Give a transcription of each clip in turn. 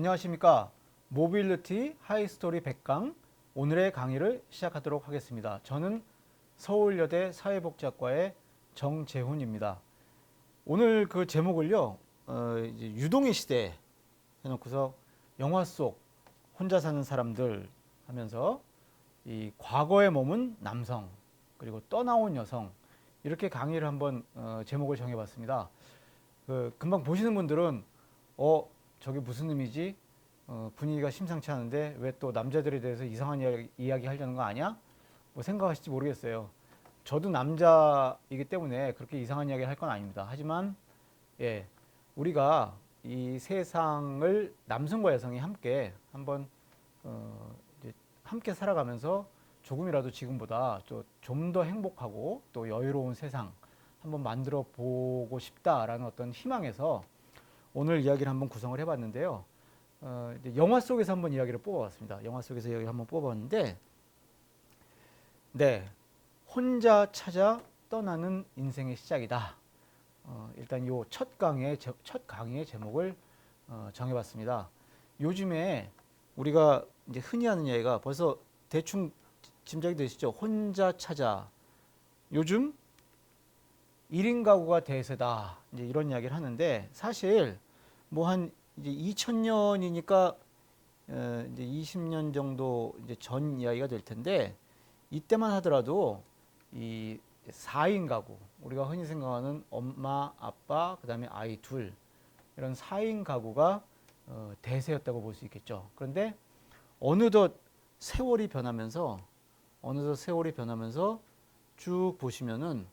안녕하십니까. 모빌리티 하이스토리 100강 오늘의 강의를 시작하도록 하겠습니다. 저는 서울여대 사회복지학과의 정재훈입니다. 오늘 그 제목을요, 어, 유동의 시대 해놓고서 영화 속 혼자 사는 사람들 하면서 이 과거에 머문 남성 그리고 떠나온 여성 이렇게 강의를 한번 어, 제목을 정해봤습니다. 그 금방 보시는 분들은 어 저게 무슨 의미지? 어, 분위기가 심상치 않은데 왜 또 남자들에 대해서 이상한 이야기, 이야기 하려는 거 아니야? 뭐 생각하실지 모르겠어요. 저도 남자이기 때문에 그렇게 이상한 이야기 할 건 아닙니다. 하지만 예 우리가 이 세상을 남성과 여성이 함께 한번 어, 함께 살아가면서 조금이라도 지금보다 좀 더 행복하고 또 여유로운 세상 한번 만들어 보고 싶다라는 어떤 희망에서 오늘 이야기를 한번 구성을 해봤는데요. 어, 영화 속에서 한번 이야기를 뽑아봤습니다. 영화 속에서 이야기를 한번 뽑아봤는데, 네, 혼자 찾아 떠나는 인생의 시작이다. 어, 일단 요 첫 강의 제- 첫 강의의 제목을 어, 정해봤습니다. 요즘에 우리가 이제 흔히 하는 이야기가 벌써 대충 짐작이 되시죠? 혼자 찾아. 요즘 1인 가구가 대세다. 이제 이런 이야기를 하는데 사실 뭐 한 이제 2000년이니까 어 이제 20년 정도 이제 전 이야기가 될 텐데 이때만 하더라도 이 4인 가구 우리가 흔히 생각하는 엄마, 아빠, 그다음에 아이 둘 이런 4인 가구가 어 대세였다고 볼 수 있겠죠. 그런데 어느덧 세월이 변하면서 어느덧 세월이 변하면서 쭉 보시면은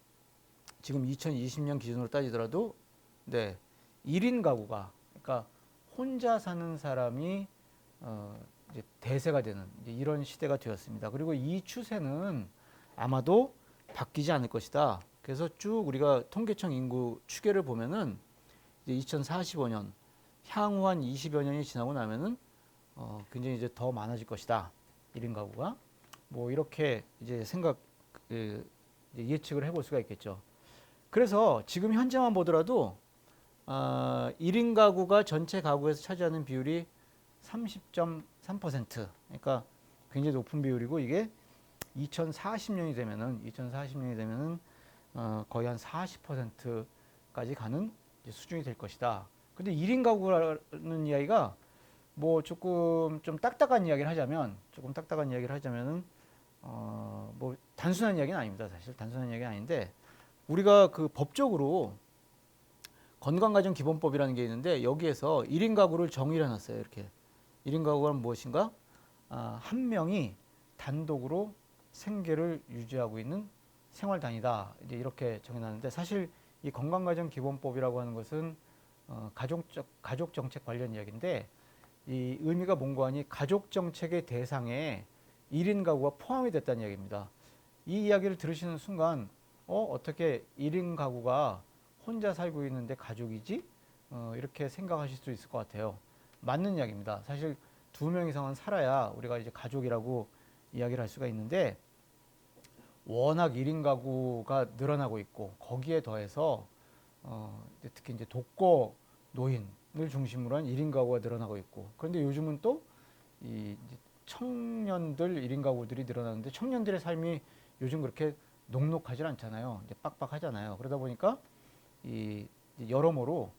지금 2020년 기준으로 따지더라도 네 1인 가구가 그러니까 혼자 사는 사람이 어 이제 대세가 되는 이제 이런 시대가 되었습니다. 그리고 이 추세는 아마도 바뀌지 않을 것이다. 그래서 쭉 우리가 통계청 인구 추계를 보면은 이제 2045년 향후 한 20여 년이 지나고 나면은 어 굉장히 이제 더 많아질 것이다. 1인 가구가 뭐 이렇게 이제 생각 그 예측을 해볼 수가 있겠죠. 그래서 지금 현재만 보더라도 어, 1인 가구가 전체 가구에서 차지하는 비율이 30.3% 그러니까 굉장히 높은 비율이고 이게 2040년이 되면은 2040년이 되면은 어, 거의 한 40%까지 가는 수준이 될 것이다. 근데 1인 가구라는 이야기가 뭐 조금 좀 딱딱한 이야기를 하자면 조금 딱딱한 이야기를 하자면은 어, 뭐 단순한 이야기는 아닙니다. 사실 단순한 이야기는 아닌데 우리가 그 법적으로 건강가정기본법이라는 게 있는데 여기에서 1인 가구를 정의를 해놨어요. 이렇게 1인 가구가 무엇인가? 아, 한 명이 단독으로 생계를 유지하고 있는 생활단이다. 이제 이렇게 정해놨는데 사실 이 건강가정기본법이라고 하는 것은 어, 가족적 가족 정책 관련 이야기인데 이 의미가 뭔고 하니 가족 정책의 대상에 1인 가구가 포함이 됐다는 이야기입니다. 이 이야기를 들으시는 순간 어 어떻게 1인 가구가 혼자 살고 있는데 가족이지? 어, 이렇게 생각하실 수 있을 것 같아요. 맞는 이야기입니다. 사실 두 명 이상은 살아야 우리가 이제 가족이라고 이야기를 할 수가 있는데 워낙 1인 가구가 늘어나고 있고 거기에 더해서 어, 특히 이제 독거 노인을 중심으로 한 1인 가구가 늘어나고 있고 그런데 요즘은 또 이 청년들 1인 가구들이 늘어나는데 청년들의 삶이 요즘 그렇게 녹록하지 않잖아요. 이제 빡빡하잖아요. 그러다 보니까 이 여러모로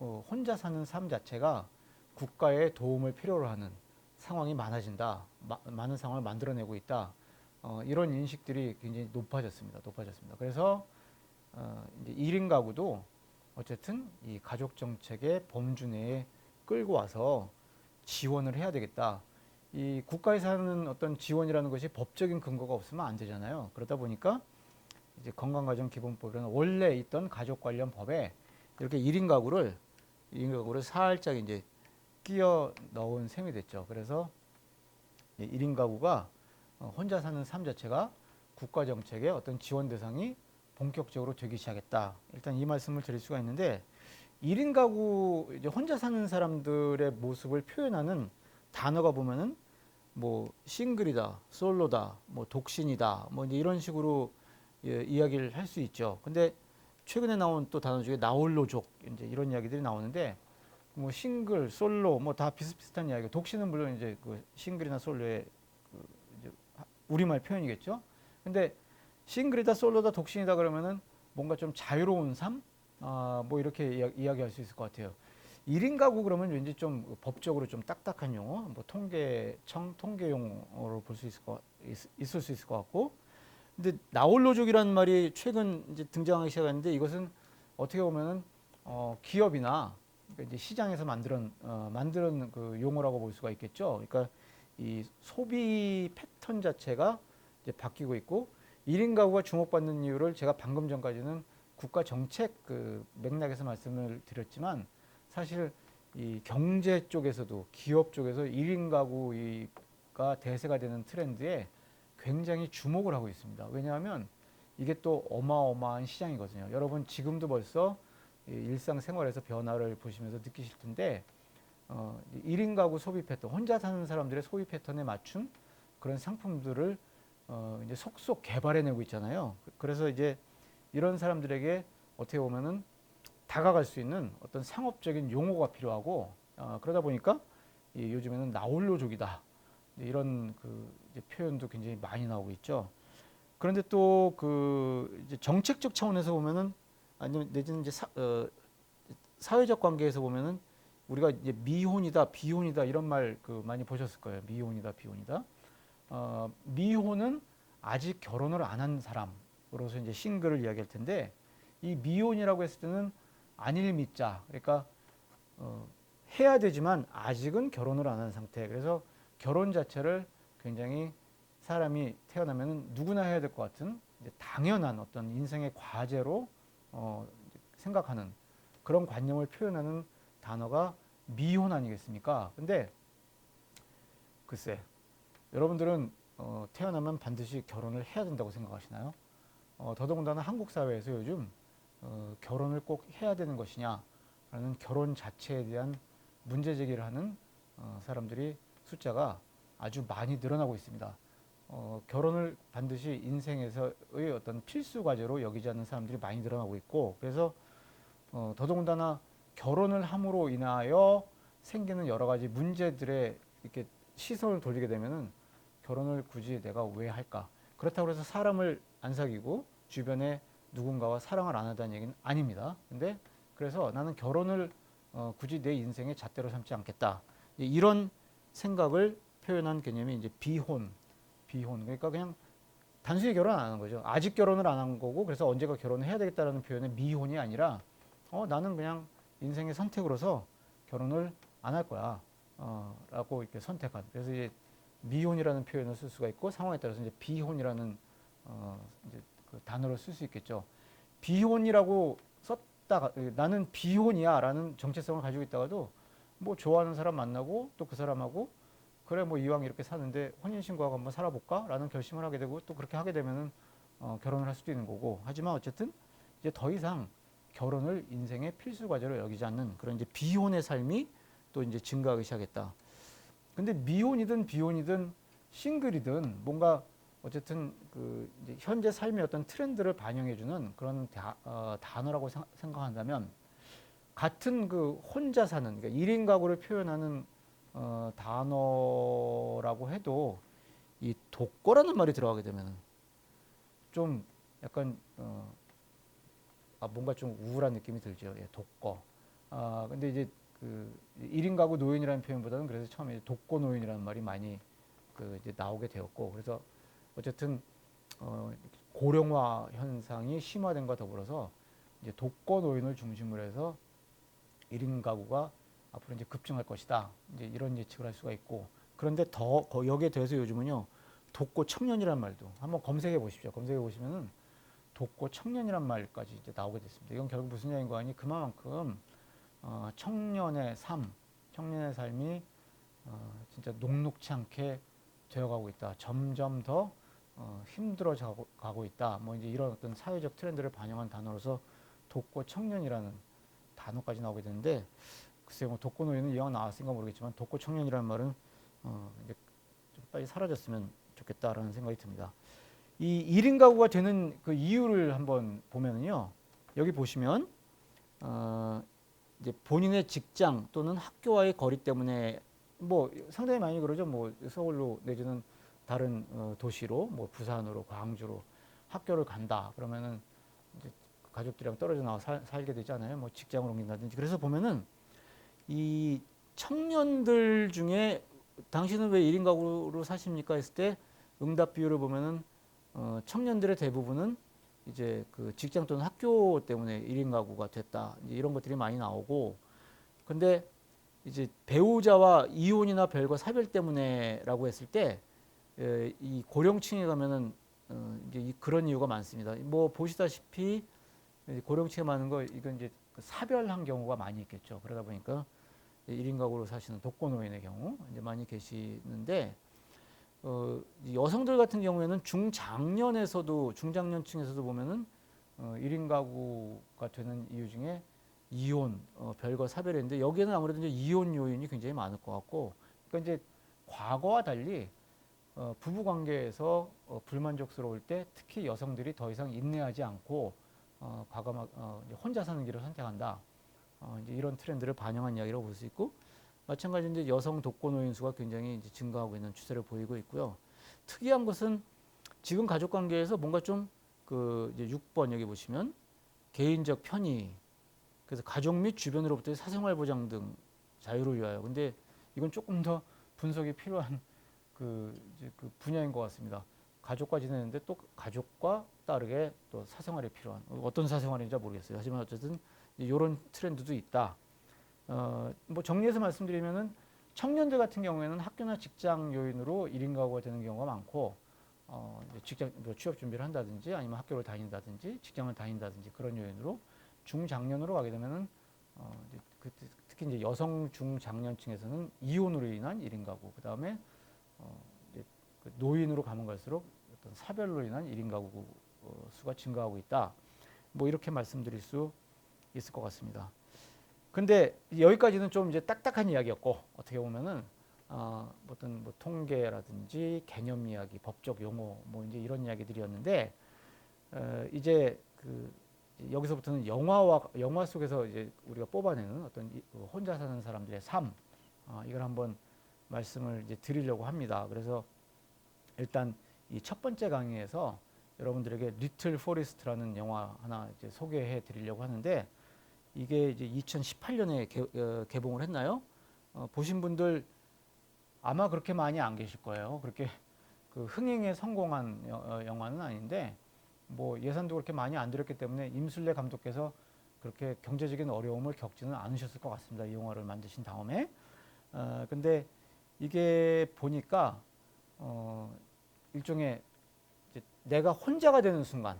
어, 혼자 사는 삶 자체가 국가의 도움을 필요로 하는 상황이 많아진다. 마- 많은 상황을 만들어내고 있다. 어, 이런 인식들이 굉장히 높아졌습니다. 높아졌습니다. 그래서 어, 이제 1인 가구도 어쨌든 이 가족 정책의 범주 내에 끌고 와서 지원을 해야 되겠다. 이 국가에서 하는 어떤 지원이라는 것이 법적인 근거가 없으면 안 되잖아요. 그러다 보니까 이제 건강가정기본법이라는 원래 있던 가족 관련 법에 이렇게 1인 가구를 1인 가구를 살짝 이제 끼워 넣은 셈이 됐죠. 그래서 1인 가구가 어, 혼자 사는 삶 자체가 국가 정책의 어떤 지원 대상이 본격적으로 되기 시작했다. 일단 이 말씀을 드릴 수가 있는데 1인 가구 이제 혼자 사는 사람들의 모습을 표현하는 단어가 보면은 뭐 싱글이다, 솔로다, 뭐 독신이다, 뭐 이제 이런 식으로 예, 이야기를 할 수 있죠. 근데 최근에 나온 또 단어 중에 나홀로족 이제 이런 이야기들이 나오는데 뭐 싱글, 솔로 뭐 다 비슷비슷한 이야기. 독신은 물론 이제 그 싱글이나 솔로의 그 이제 우리말 표현이겠죠. 근데 싱글이다, 솔로다, 독신이다 그러면은 뭔가 좀 자유로운 삶, 아, 뭐 이렇게 이야, 이야기할 수 있을 것 같아요. 1인 가구 그러면 왠지 좀 법적으로 좀 딱딱한 용어, 뭐 통계청 통계 용어로 볼 수 있을 것 있, 있을 수 있을 것 같고, 근데 나홀로족이라는 말이 최근 이제 등장하기 시작했는데 이것은 어떻게 보면은 어, 기업이나 그러니까 이제 시장에서 만드는 어, 만드는 그 용어라고 볼 수가 있겠죠. 그러니까 이 소비 패턴 자체가 이제 바뀌고 있고 1인 가구가 주목받는 이유를 제가 방금 전까지는 국가 정책 그 맥락에서 말씀을 드렸지만 사실 이 경제 쪽에서도 기업 쪽에서 1인 가구가 대세가 되는 트렌드에 굉장히 주목을 하고 있습니다. 왜냐하면 이게 또 어마어마한 시장이거든요. 여러분 지금도 벌써 이 일상생활에서 변화를 보시면서 느끼실 텐데 어, 1인 가구 소비 패턴, 혼자 사는 사람들의 소비 패턴에 맞춘 그런 상품들을 어, 이제 속속 개발해내고 있잖아요. 그래서 이제 이런 사람들에게 어떻게 보면은 다가갈 수 있는 어떤 상업적인 용어가 필요하고 어, 그러다 보니까 이 요즘에는 나홀로족이다 이런 그 표현도 굉장히 많이 나오고 있죠. 그런데 또 그 정책적 차원에서 보면은 아니면 내지는 이제 사, 어, 사회적 관계에서 보면은 우리가 이제 미혼이다, 비혼이다 이런 말 그 많이 보셨을 거예요. 미혼이다, 비혼이다. 어, 미혼은 아직 결혼을 안 한 사람으로서 이제 싱글을 이야기할 텐데 이 미혼이라고 했을 때는 안일 미자 그러니까 어, 해야 되지만 아직은 결혼을 안 한 상태. 그래서 결혼 자체를 굉장히 사람이 태어나면 누구나 해야 될 것 같은 당연한 어떤 인생의 과제로 어, 생각하는 그런 관념을 표현하는 단어가 미혼 아니겠습니까? 근데 글쎄 여러분들은 어, 태어나면 반드시 결혼을 해야 된다고 생각하시나요? 어, 더더군다나 한국 사회에서 요즘 어, 결혼을 꼭 해야 되는 것이냐라는 결혼 자체에 대한 문제 제기를 하는 어, 사람들이 숫자가 아주 많이 늘어나고 있습니다. 어, 결혼을 반드시 인생에서의 어떤 필수 과제로 여기지 않는 사람들이 많이 늘어나고 있고 그래서 어, 더더군다나 결혼을 함으로 인하여 생기는 여러 가지 문제들에 이렇게 시선을 돌리게 되면은 결혼을 굳이 내가 왜 할까? 그렇다고 해서 사람을 안 사귀고 주변에 누군가와 사랑을 안 하다는 얘기는 아닙니다. 근데 그래서 나는 결혼을 어, 굳이 내 인생의 잣대로 삼지 않겠다. 이런 생각을 표현한 개념이 이제 비혼, 비혼. 그러니까 그냥 단순히 결혼 안 하는 거죠. 아직 결혼을 안 한 거고 그래서 언제가 결혼을 해야 되겠다라는 표현의 미혼이 아니라 어, 나는 그냥 인생의 선택으로서 결혼을 안 할 거야. 어, 라고 이렇게 선택한. 그래서 이제 미혼이라는 표현을 쓸 수가 있고 상황에 따라서 이제 비혼이라는 어, 이제 그 단어를 쓸 수 있겠죠. 비혼이라고 썼다가 나는 비혼이야라는 정체성을 가지고 있다가도 뭐 좋아하는 사람 만나고 또 그 사람하고 그래 뭐 이왕 이렇게 사는데 혼인 신고하고 한번 살아볼까라는 결심을 하게 되고 또 그렇게 하게 되면은 어, 결혼을 할 수도 있는 거고 하지만 어쨌든 이제 더 이상 결혼을 인생의 필수 과제로 여기지 않는 그런 이제 비혼의 삶이 또 이제 증가하기 시작했다. 근데 미혼이든 비혼이든 싱글이든 뭔가 어쨌든 그 이제 현재 삶의 어떤 트렌드를 반영해주는 그런 다, 어, 단어라고 생- 생각한다면 같은 그 혼자 사는 그러니까 1인 가구를 표현하는 어, 단어라고 해도 이 독거라는 말이 들어가게 되면은 좀 약간 어, 아, 뭔가 좀 우울한 느낌이 들죠. 예, 독거. 아, 근데 이제 그 1인 가구 노인이라는 표현보다는 그래서 처음에 독거 노인이라는 말이 많이 그 이제 나오게 되었고 그래서 어쨌든 어, 고령화 현상이 심화된과 더불어서 이제 독거 노인을 중심으로 해서 1인 가구가 앞으로 이제 급증할 것이다. 이제 이런 예측을 할 수가 있고 그런데 더 거- 여기에 대해서 요즘은요 독거 청년이라는 말도 한번 검색해 보십시오. 검색해 보시면은 독거 청년이란 말까지 이제 나오게 됐습니다. 이건 결국 무슨 얘기인가 하니 그만큼 어, 청년의 삶, 청년의 삶이 어, 진짜 녹록치 않게 되어가고 있다. 점점 더 어, 힘들어져 가고, 있다. 뭐 이제 이런 어떤 사회적 트렌드를 반영한 단어로서 독거 청년이라는 단어까지 나오게 되는데 글쎄요, 뭐 독거 노인은 이왕 나왔으니까 모르겠지만 독거 청년이라는 말은 어, 이제 좀 빨리 사라졌으면 좋겠다라는 생각이 듭니다. 이 1인 가구가 되는 그 이유를 한번 보면은요. 여기 보시면 어, 이제 본인의 직장 또는 학교와의 거리 때문에 뭐 상당히 많이 그러죠. 뭐 서울로 내지는 다른 어, 도시로 뭐 부산으로 광주로 학교를 간다. 그러면은 이제 가족들이랑 떨어져 나와 살, 살게 되잖아요. 뭐 직장을 옮긴다든지. 그래서 보면은 이 청년들 중에 당신은 왜 1인 가구로 사십니까 했을 때 응답 비율을 보면은 어, 청년들의 대부분은 이제 그 직장 또는 학교 때문에 1인 가구가 됐다. 이제 이런 것들이 많이 나오고 근데 이제 배우자와 이혼이나 별거 사별 때문에라고 했을 때 이 고령층에 가면은 어, 이제 이 그런 이유가 많습니다. 뭐 보시다시피 이 고령층에 많은 거 이건 이제 그 사별한 경우가 많이 있겠죠. 그러다 보니까 1인 가구로 사시는 독거노인의 경우 이제 많이 계시는데 어, 이 여성들 같은 경우에는 중장년에서도 중장년층에서도 보면은 어, 1인 가구가 되는 이유 중에 이혼, 어, 별거 사별인데 여기에는 아무래도 이제 이혼 요인이 굉장히 많을 것 같고 그러니까 이제 과거와 달리 어, 부부 관계에서 어, 불만족스러울 때 특히 여성들이 더 이상 인내하지 않고 어, 과감하 어, 이제 혼자 사는 길을 선택한다. 어, 이제 이런 트렌드를 반영한 이야기라고 볼 수 있고 마찬가지로 이제 여성 독거노인 수가 굉장히 이제 증가하고 있는 추세를 보이고 있고요. 특이한 것은 지금 가족 관계에서 뭔가 좀그 이제 6번 여기 보시면 개인적 편의 그래서 가족 및 주변으로부터의 사생활 보장 등 자유를 위하여 근데 이건 조금 더 분석이 필요한 그, 이제 그 분야인 것 같습니다. 가족과 지내는데 또 가족과 다르게 또 사생활이 필요한 어떤 사생활인지 모르겠어요. 하지만 어쨌든 이런 트렌드도 있다. 어, 뭐 정리해서 말씀드리면은 청년들 같은 경우에는 학교나 직장 요인으로 1인 가구가 되는 경우가 많고 어, 직장 뭐 취업 준비를 한다든지 아니면 학교를 다닌다든지 직장을 다닌다든지 그런 요인으로 중장년으로 가게 되면은 어, 이제 그, 특히 이제 여성 중장년층에서는 이혼으로 인한 1인 가구 그다음에 노인으로 가면 갈수록 어떤 사별로 인한 1인 가구 어, 수가 증가하고 있다. 뭐 이렇게 말씀드릴 수 있을 것 같습니다. 근데 여기까지는 좀 이제 딱딱한 이야기였고 어떻게 보면은 어, 어떤 뭐 통계라든지 개념 이야기, 법적 용어 뭐 이제 이런 이야기들이었는데 어, 이제 그 여기서부터는 영화와 영화 속에서 이제 우리가 뽑아내는 어떤 이, 그 혼자 사는 사람들의 삶 어, 이걸 한번 말씀을 이제 드리려고 합니다. 그래서 일단 이 첫 번째 강의에서 여러분들에게 리틀 포레스트라는 영화 하나 이제 소개해 드리려고 하는데 이게 이제 2018년에 개, 어, 개봉을 했나요? 어, 보신 분들 아마 그렇게 많이 안 계실 거예요. 그렇게 그 흥행에 성공한 여, 어, 영화는 아닌데 뭐 예산도 그렇게 많이 안 들었기 때문에 임술래 감독께서 그렇게 경제적인 어려움을 겪지는 않으셨을 것 같습니다. 이 영화를 만드신 다음에. 어, 근데 이게 보니까 어, 일종의 이제 내가 혼자가 되는 순간,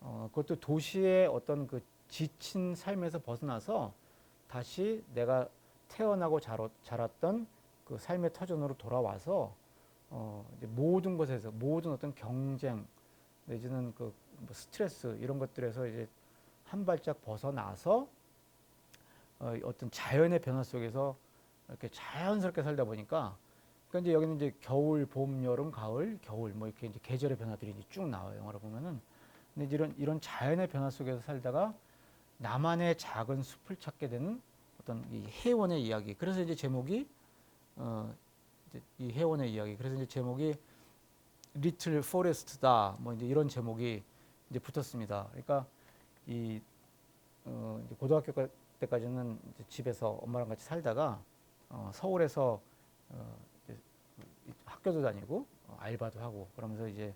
어, 그것도 도시의 어떤 그 지친 삶에서 벗어나서 다시 내가 태어나고 자랐던 그 삶의 터전으로 돌아와서 어, 이제 모든 것에서 모든 어떤 경쟁 내지는 그뭐 스트레스 이런 것들에서 이제 한 발짝 벗어나서 어, 어떤 자연의 변화 속에서 이렇게 자연스럽게 살다 보니까 그러니까 이제 여기는 이제 겨울, 봄, 여름, 가을, 겨울 뭐 이렇게 이제 계절의 변화들이 이제 쭉 나와요 영화를 보면은 근데 이런 이런 자연의 변화 속에서 살다가 나만의 작은 숲을 찾게 되는 어떤 이 해원의 이야기. 그래서 이제 제목이 어 이제 이 해원의 이야기. 그래서 이제 제목이 리틀 포레스트다. 뭐 이제 이런 제목이 이제 붙었습니다. 그러니까 이어 이제 고등학교 때까지는 집에서 엄마랑 같이 살다가 어 서울에서 어 학교도 다니고 어 알바도 하고 그러면서 이제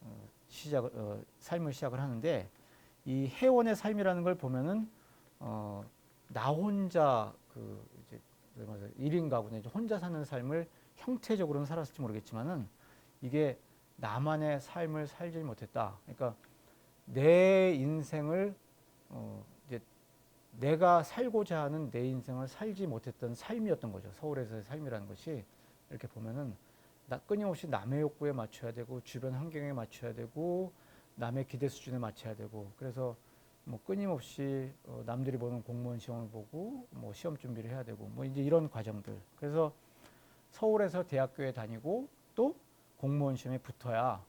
어 시작을 어 삶을 시작을 하는데 이 해원의 삶이라는 걸 보면은 어, 나 혼자 그 이제 말해서 1인 가구는 혼자 사는 삶을 형태적으로는 살았을지 모르겠지만은 이게 나만의 삶을 살지 못했다. 그러니까 내 인생을 어, 내가 살고자 하는 내 인생을 살지 못했던 삶이었던 거죠. 서울에서의 삶이라는 것이 이렇게 보면은 나 끊임없이 남의 욕구에 맞춰야 되고 주변 환경에 맞춰야 되고 남의 기대 수준에 맞춰야 되고 그래서 뭐 끊임없이 어 남들이 보는 공무원 시험을 보고 뭐 시험 준비를 해야 되고 뭐 이제 이런 과정들 그래서 서울에서 대학교에 다니고 또 공무원 시험에 붙어야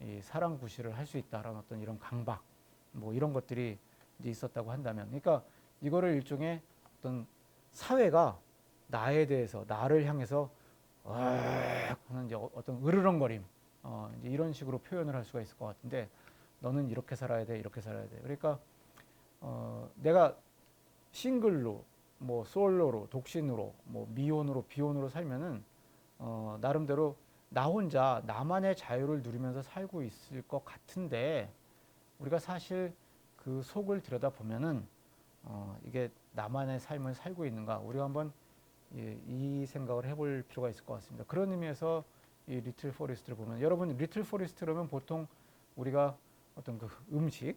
이 사람 구실을 할 수 있다라는 어떤 이런 강박 뭐 이런 것들이 이제 있었다고 한다면 그러니까 이거를 일종의 어떤 사회가 나에 대해서 나를 향해서 하는 이제 어- 어떤 으르렁거림 어, 이제 이런 식으로 표현을 할 수가 있을 것 같은데 너는 이렇게 살아야 돼 이렇게 살아야 돼. 그러니까 어, 내가 싱글로 뭐 솔로로 독신으로 뭐 미혼으로 비혼으로 살면은 어, 나름대로 나 혼자 나만의 자유를 누리면서 살고 있을 것 같은데 우리가 사실 그 속을 들여다 보면은 어, 이게 나만의 삶을 살고 있는가 우리가 한번 예, 이 생각을 해볼 필요가 있을 것 같습니다. 그런 의미에서 이 리틀 포레스트를 보면 여러분 리틀 포레스트라면 보통 우리가 어떤 그 음식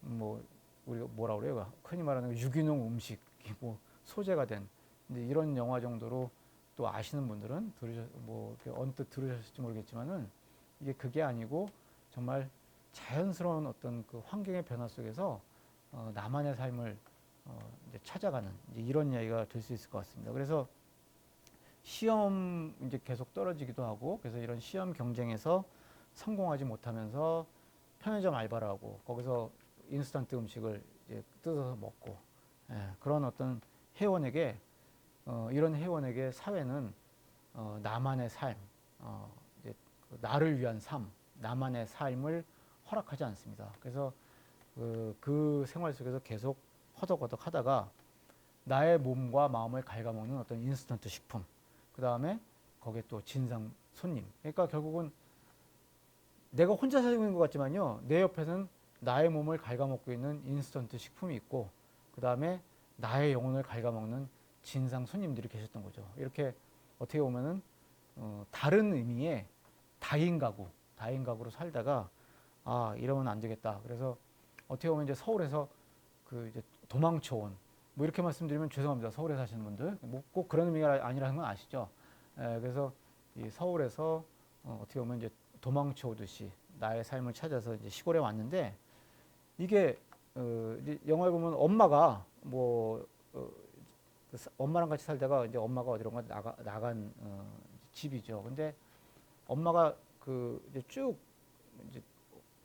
뭐 우리가 뭐라 그래요? 흔히 말하는 그 유기농 음식이 뭐 소재가 된 이런 영화 정도로 또 아시는 분들은 들으셨 뭐 언뜻 들으셨을지 모르겠지만은 이게 그게 아니고 정말 자연스러운 어떤 그 환경의 변화 속에서 어, 나만의 삶을 어, 이제 찾아가는 이제 이런 이야기가 될 수 있을 것 같습니다. 그래서 시험 이제 계속 떨어지기도 하고 그래서 이런 시험 경쟁에서 성공하지 못하면서 편의점 알바를 하고 거기서 인스턴트 음식을 이제 뜯어서 먹고 예, 그런 어떤 회원에게 어, 이런 회원에게 사회는 어, 나만의 삶, 어, 이제 그 나를 위한 삶, 나만의 삶을 허락하지 않습니다. 그래서 그, 그 생활 속에서 계속 허덕허덕 하다가 나의 몸과 마음을 갉아먹는 어떤 인스턴트 식품, 그 다음에 거기에 또 진상 손님. 그러니까 결국은 내가 혼자 살고 있는 것 같지만요, 내 옆에는 나의 몸을 갉아먹고 있는 인스턴트 식품이 있고, 그 다음에 나의 영혼을 갉아먹는 진상 손님들이 계셨던 거죠. 이렇게 어떻게 보면은 어, 다른 의미의 다인 가구, 다인 가구로 살다가 아 이러면 안 되겠다. 그래서 어떻게 보면 이제 서울에서 그 이제 도망쳐 온 뭐 이렇게 말씀드리면 죄송합니다. 서울에 사시는 분들 뭐 꼭 그런 의미가 아니라는 건 아시죠? 에, 그래서 이 서울에서 어, 어떻게 보면 이제 도망쳐 오듯이 나의 삶을 찾아서 이제 시골에 왔는데 이게 어, 영화에 보면 엄마가 뭐 어, 그 사- 엄마랑 같이 살다가 이제 엄마가 어디론가 나가 나간 어, 집이죠. 근데 엄마가 그 이제 쭉 이제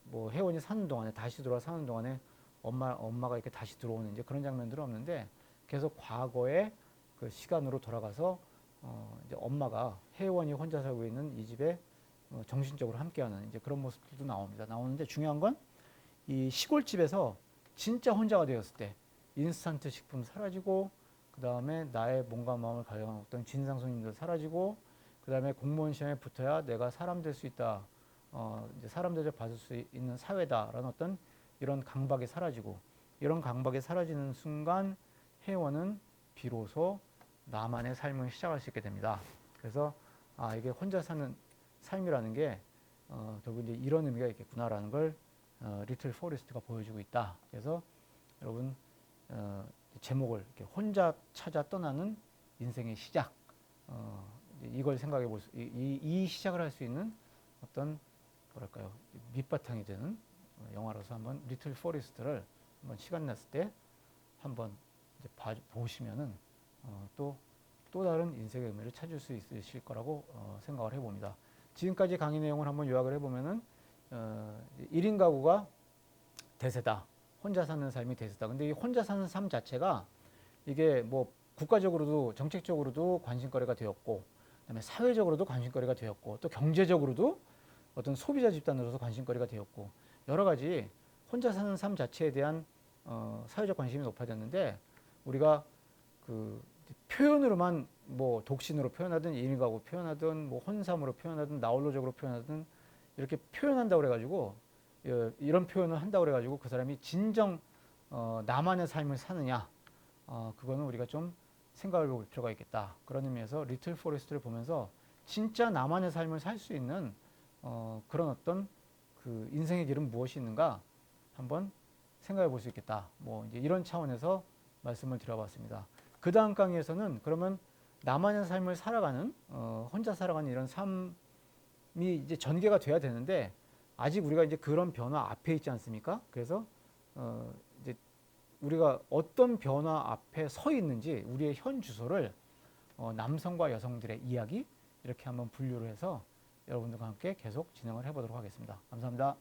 뭐 혜원이 사는 동안에 다시 돌아 사는 동안에 엄마 엄마가 이렇게 다시 들어오는 이제 그런 장면들은 없는데 계속 과거의 그 시간으로 돌아가서 어 이제 엄마가 혜원이 혼자 살고 있는 이 집에 어 정신적으로 함께하는 이제 그런 모습들도 나옵니다. 나오는데 중요한 건 이 시골집에서 진짜 혼자가 되었을 때 인스턴트 식품 사라지고 그 다음에 나의 몸과 마음을 가져갔던 진상 손님들 사라지고 그 다음에 공무원 시험에 붙어야 내가 사람 될 수 있다. 어, 이제 사람 대접 받을 수 있는 사회다라는 어떤 이런 강박이 사라지고 이런 강박이 사라지는 순간 회원은 비로소 나만의 삶을 시작할 수 있게 됩니다. 그래서 아 이게 혼자 사는 삶이라는 게 어, 결국 이제 이런 의미가 있겠구나라는 걸 어, 리틀 포레스트가 보여주고 있다. 그래서 여러분 어, 제목을 혼자 찾아 떠나는 인생의 시작 어, 이걸 생각해 볼 수, 이, 이, 이 시작을 할 수 있는 어떤 뭐랄까요 밑바탕이 되는 어, 영화로서 한번 리틀 포레스트를 한번 시간 났을 때 한번 이제 봐, 보시면은 어, 또, 또 다른 인생의 의미를 찾을 수 있으실 거라고 어, 생각을 해봅니다. 지금까지 강의 내용을 한번 요약을 해보면은 어, 1인 가구가 대세다. 혼자 사는 삶이 대세다. 근데 이 혼자 사는 삶 자체가 이게 뭐 국가적으로도 정책적으로도 관심거리가 되었고 그다음에 사회적으로도 관심거리가 되었고 또 경제적으로도 어떤 소비자 집단으로서 관심거리가 되었고 여러 가지 혼자 사는 삶 자체에 대한 어, 사회적 관심이 높아졌는데 우리가 그 표현으로만 뭐 독신으로 표현하든 가구 표현하든 뭐 혼삼으로 표현하든 나홀로적으로 표현하든 이렇게 표현한다고 그래가지고 예, 이런 표현을 한다고 그래가지고 그 사람이 진정 어, 나만의 삶을 사느냐 어, 그거는 우리가 좀 생각을 해볼 필요가 있겠다. 그런 의미에서 리틀 포레스트를 보면서 진짜 나만의 삶을 살 수 있는 어, 그런 어떤 그 인생의 길은 무엇이 있는가 한번 생각해 볼 수 있겠다 뭐 이제 이런 차원에서 말씀을 드려봤습니다 그 다음 강의에서는 그러면 나만의 삶을 살아가는 어, 혼자 살아가는 이런 삶이 이제 전개가 돼야 되는데 아직 우리가 이제 그런 변화 앞에 있지 않습니까? 그래서 어 이제 우리가 어떤 변화 앞에 서 있는지 우리의 현 주소를 어 남성과 여성들의 이야기 이렇게 한번 분류를 해서 여러분들과 함께 계속 진행을 해보도록 하겠습니다. 감사합니다.